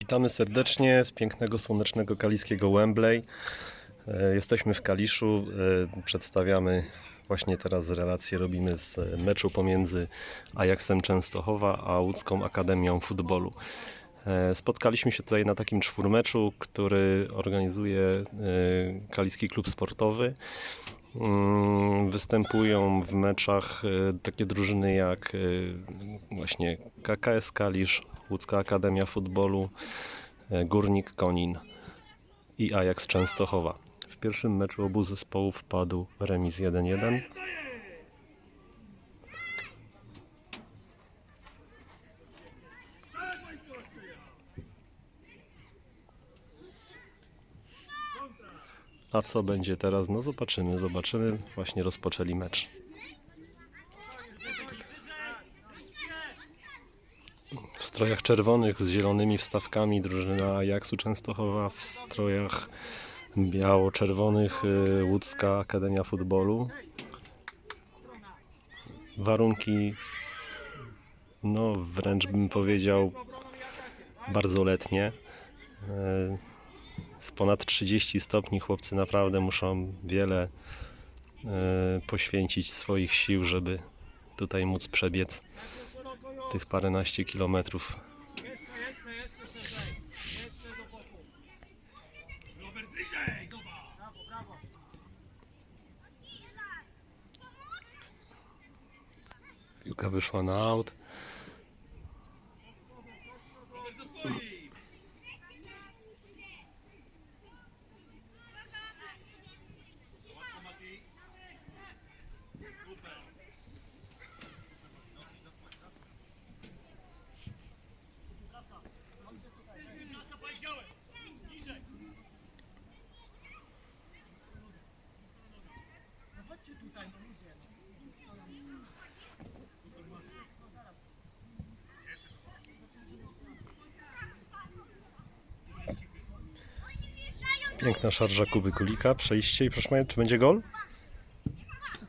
Witamy serdecznie z pięknego, słonecznego kaliskiego Wembley. E, Jesteśmy w Kaliszu. e, Przedstawiamy właśnie teraz relacje robimy z meczu pomiędzy Ajaxem Częstochowa a Łódzką Akademią Futbolu. E, Spotkaliśmy się tutaj na takim czwórmeczu, który organizuje Kaliski Klub Sportowy. Mm, Występują w meczach takie drużyny jak właśnie KKS Kalisz, Łódzka Akademia Futbolu, e, Górnik Konin i Ajax Częstochowa. W pierwszym meczu obu zespołów padł remis 1-1. A co będzie teraz? No zobaczymy, zobaczymy. Właśnie rozpoczęli mecz. Strojach czerwonych z zielonymi wstawkami drużyna Ajaxu Częstochowa, w strojach biało-czerwonych y, Łódzka Akademia Futbolu. Warunki, no wręcz bym powiedział, bardzo letnie. Y, Z ponad 30 stopni chłopcy naprawdę muszą wiele y, poświęcić swoich sił, żeby tutaj móc przebiec tych paręnaście kilometrów. Piłka wyszła na aut. Piękna szarża Kuby Kulika, przejście i proszę Państwa, czy będzie gol?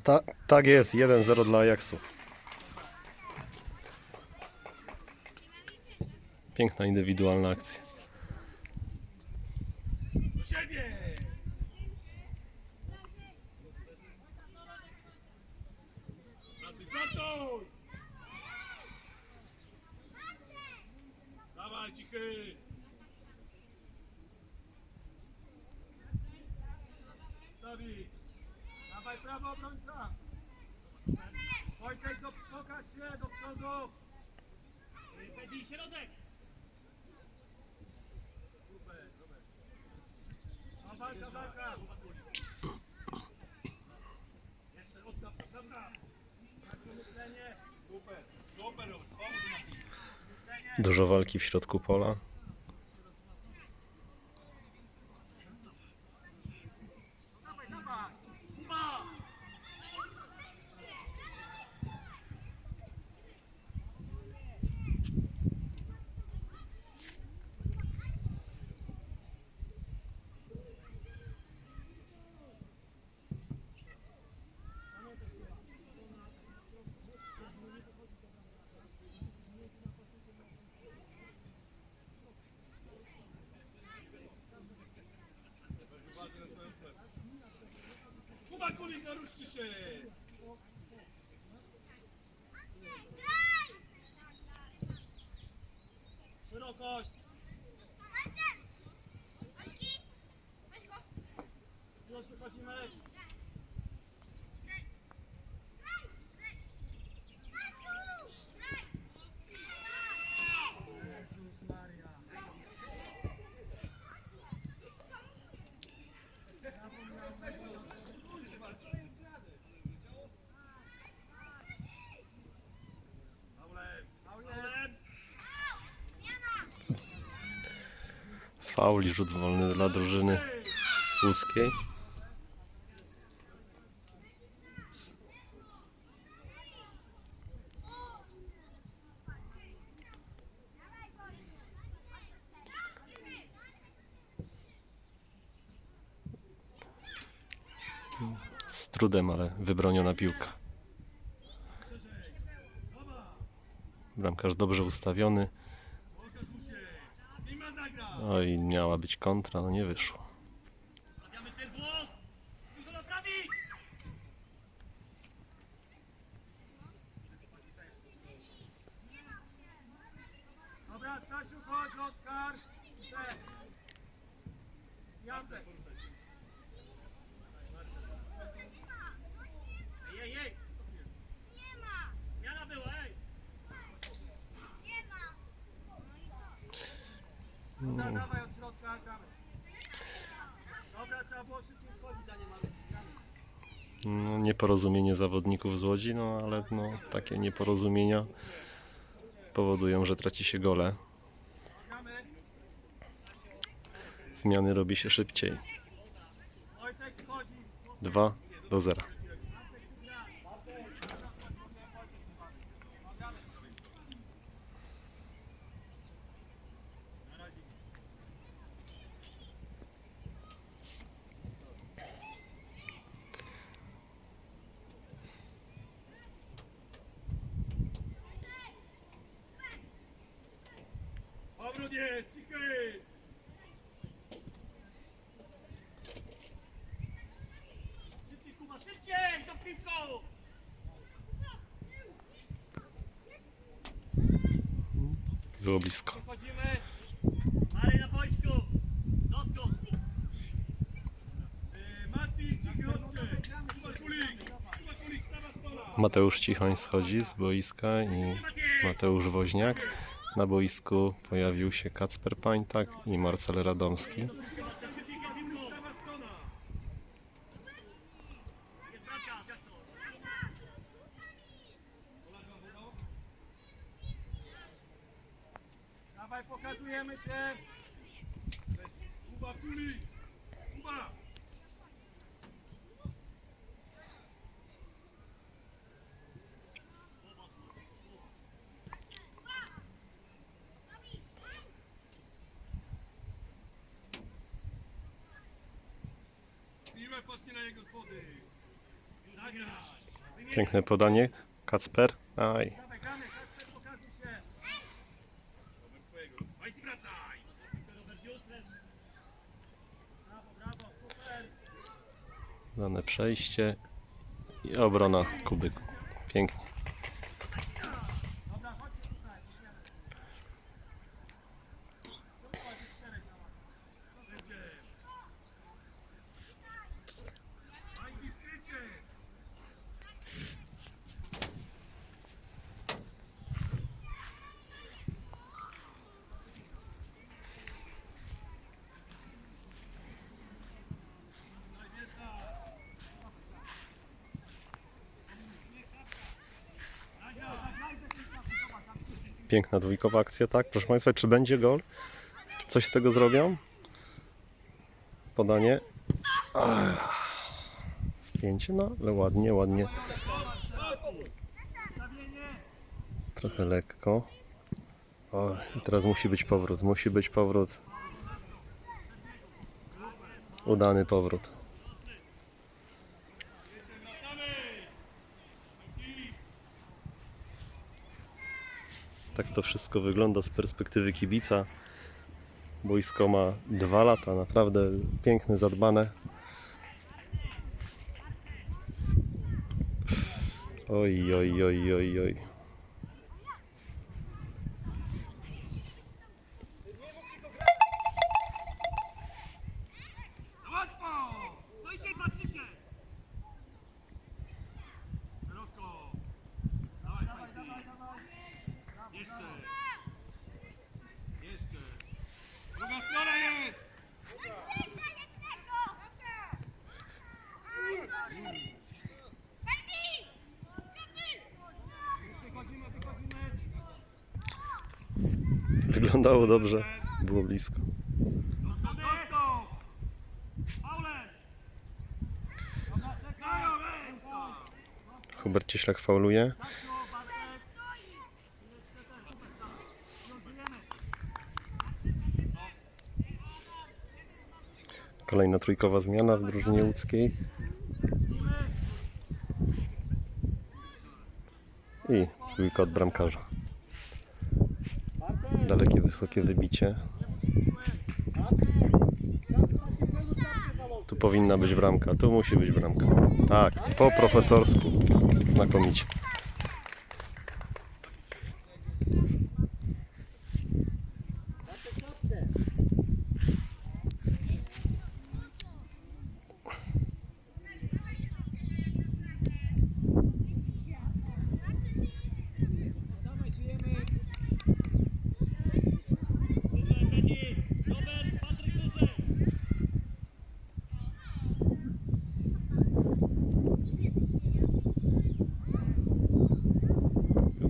Ta, tak jest, 1-0 dla Ajaxu. Piękna indywidualna akcja. Pracuj, pracuj! Dawaj, cichy! Stawi! Dawaj, prawo, obrońca! Wojtek, do, pokaż się do przodu! Pedzi, środek! Super, super. A walka, walka! Jeszcze odda, dobra! Dużo walki w środku pola. Dawaj, dawaj! Kuba! Naruszcie się! Szerokość! Już wychodzimy! Faul i rzut wolny dla drużyny łódzkiej. Z trudem, ale wybroniona piłka. Bramkarz dobrze ustawiony. Za Oj, miała być kontra, no nie wyszło. Ej, ej, ej! Nie ma! Zmiana była, ej! Nie ma! No, nieporozumienie zawodników z Łodzi, no ale no, takie nieporozumienia powodują, że traci się gole. Zmiany robi się szybciej. Wojtek schodzi. 2 do 0. Powrót jest, cichy. Szybciej, Kuba, szybciej! Do piłką! Było blisko. Wchodzimy. Marek na boisku! Doskok! Martin, cichy, chodźcie. Kuba Kulik. Kuba Kulik, prawa strona. Mateusz Cichoń schodzi z boiska i Mateusz Woźniak. Na boisku pojawił się Kacper Pańtak i Marcel Radomski. Szybciej, do piłką! Prawa strona. Jest bramka, Jackson! Dawaj, pokazujemy się. Kuba Kulik. Kuba. Piłę podpinaj gospody. Zagraj. Piękne podanie. Kacper. Aj. Dane przejście. I obrona Kuby. Pięknie. Dobra, chodźcie tutaj, idziemy. Tu chodzi czterech na was. Dobrze. Majki, skrycie. Piękna dwójkowa akcja, tak? Proszę Państwa, czy będzie gol? Coś z tego zrobią? Podanie. Ach. Spięcie, no ale ładnie, ładnie. Trochę lekko. O, teraz musi być powrót, musi być powrót. Udany powrót. Tak to wszystko wygląda z perspektywy kibica. Boisko ma dwa lata, naprawdę piękne, zadbane. Oj, oj, oj, oj, oj. Łatwo. Stójcie i patrzycie! Szeroko. Dawaj, dawaj, dawaj, dawaj. Jeszcze. Jeszcze. Druga strona jest. Wychodzimy, wychodzimy. Wyglądało dobrze, było blisko. Hubert Cieślak fauluje. Kolejna trójkowa zmiana w drużynie łódzkiej. I piłka od bramkarza. Dalekie, wysokie wybicie. Tu powinna być bramka, tu musi być bramka. Tak, po profesorsku. Znakomicie.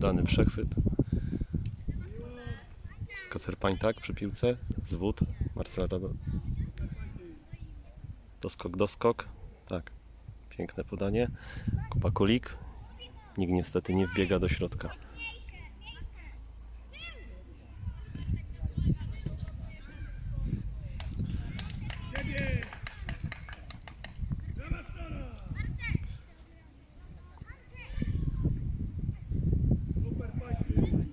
Udany przechwyt. Kacerpań tak przy piłce. Zwód. Marcela Rado. Doskok, doskok. Tak. Piękne podanie. Kupa Kulik. Nikt niestety nie wbiega do środka. Siebie! Prawa strona! Super fajnie!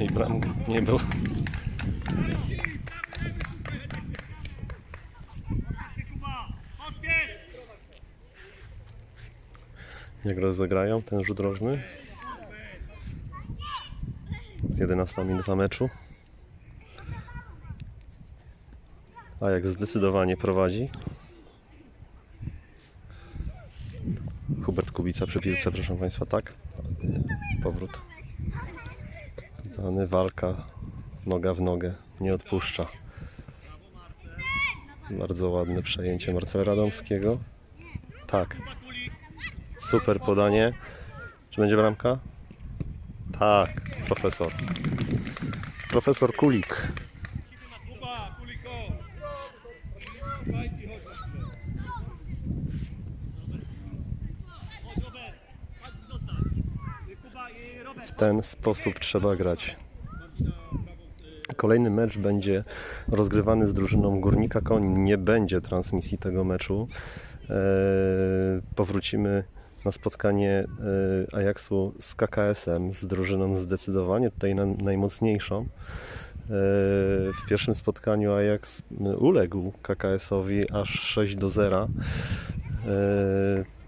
I bramka nie był. Kuba! Pospiesz! Jak rozegrają ten rzut rożny? Z 11 minuta meczu. A jak zdecydowanie prowadzi. Hubert Kubica przy piłce, proszę Państwa, tak? Powrót. Dany walka, noga w nogę, nie odpuszcza. Bardzo ładne przejęcie Marcela Radomskiego. Tak, Super podanie. Czy będzie bramka? Tak, profesor. Profesor Kulik. Kuba, Kuliko! Fajki, chodź na chwilę. Chodź, Robert! Chodź, zostań! Kuba i Robert! W ten sposób trzeba grać. Kolejny mecz będzie rozgrywany z drużyną Górnika Konin. Nie będzie transmisji tego meczu. Eee, powrócimy na spotkanie e, Ajaxu z KKS-em, z drużyną zdecydowanie tutaj na, najmocniejszą. Eee, W pierwszym spotkaniu Ajax uległ KKS-owi aż 6 do 0. Eee,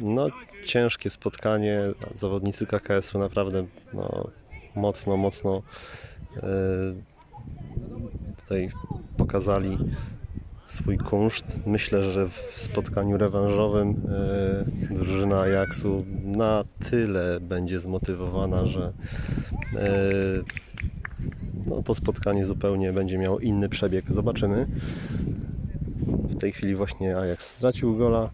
No, ciężkie spotkanie. Zawodnicy KKS-u naprawdę no, mocno, mocno e, tutaj pokazali swój kunszt. Myślę, że w spotkaniu rewanżowym e, drużyna Ajaxu na tyle będzie zmotywowana, że e, no, to spotkanie zupełnie będzie miało inny przebieg. Zobaczymy. W tej chwili właśnie Ajax stracił gola.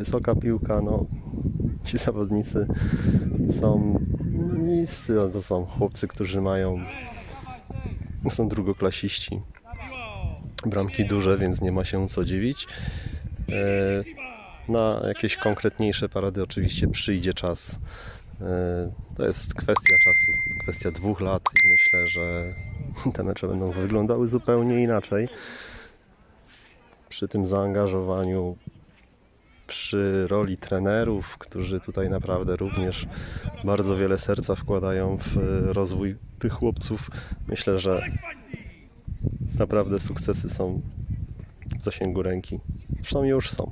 Wysoka piłka, no ci zawodnicy są niscy, no, to są chłopcy, którzy mają są drugoklasiści. Bramki duże, więc nie ma się co dziwić. E, Na jakieś konkretniejsze parady oczywiście przyjdzie czas. E, To jest kwestia czasu, kwestia dwóch lat i myślę, że te mecze będą wyglądały zupełnie inaczej. Przy tym zaangażowaniu przy roli trenerów, którzy tutaj naprawdę również bardzo wiele serca wkładają w e, rozwój tych chłopców. Myślę, że naprawdę sukcesy są w zasięgu ręki. Zresztą już są.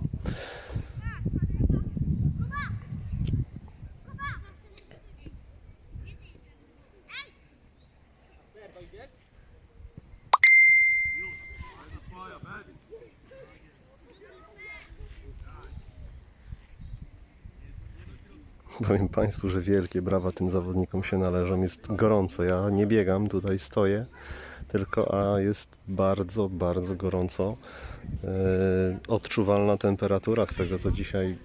Powiem Państwu, że wielkie brawa tym zawodnikom się należą. Jest gorąco. Ja nie biegam, tutaj stoję, tylko a jest bardzo, bardzo gorąco. E, odczuwalna temperatura z tego, co dzisiaj e,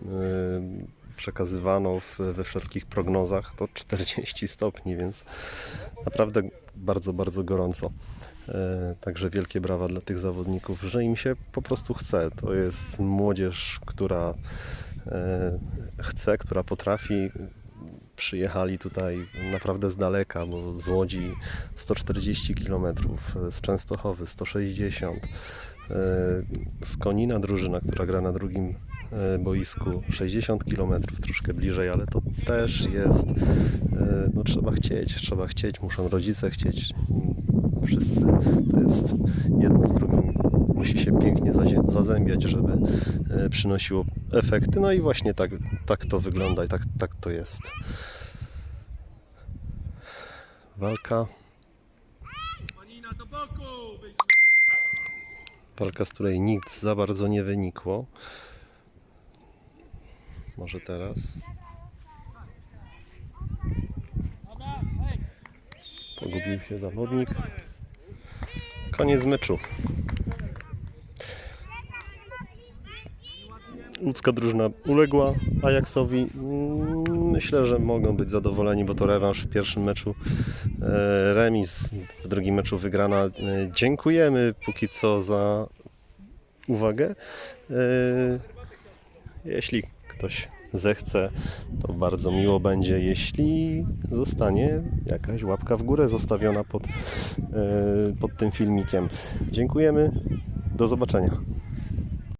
przekazywano we wszelkich prognozach, to 40 stopni, więc naprawdę bardzo, bardzo gorąco. E, Także wielkie brawa dla tych zawodników, że im się po prostu chce. To jest młodzież, która chce, która potrafi. Przyjechali tutaj naprawdę z daleka, bo z Łodzi 140 km, z Częstochowy 160 e, z Konina drużyna, która gra na drugim e, boisku 60 km, troszkę bliżej, ale to też jest e, e, no trzeba chcieć, trzeba chcieć, muszą rodzice chcieć, wszyscy. To jest jedno z drugim. Musi się pięknie zazębiać, żeby e, przynosiło efekty. No i właśnie tak, tak to wygląda i tak, tak to jest. Walka, walka, z której nic za bardzo nie wynikło. Może teraz. Pogubił się zawodnik. Koniec meczu. Łódzka drużyna uległa Ajaxowi. Myślę, że mogą być zadowoleni, bo to rewanż w pierwszym meczu. e, Remis, w drugim meczu wygrana. E, Dziękujemy póki co za uwagę. E, Jeśli ktoś zechce, to bardzo miło będzie, jeśli zostanie jakaś łapka w górę zostawiona pod, pod tym filmikiem. Dziękujemy. Do zobaczenia.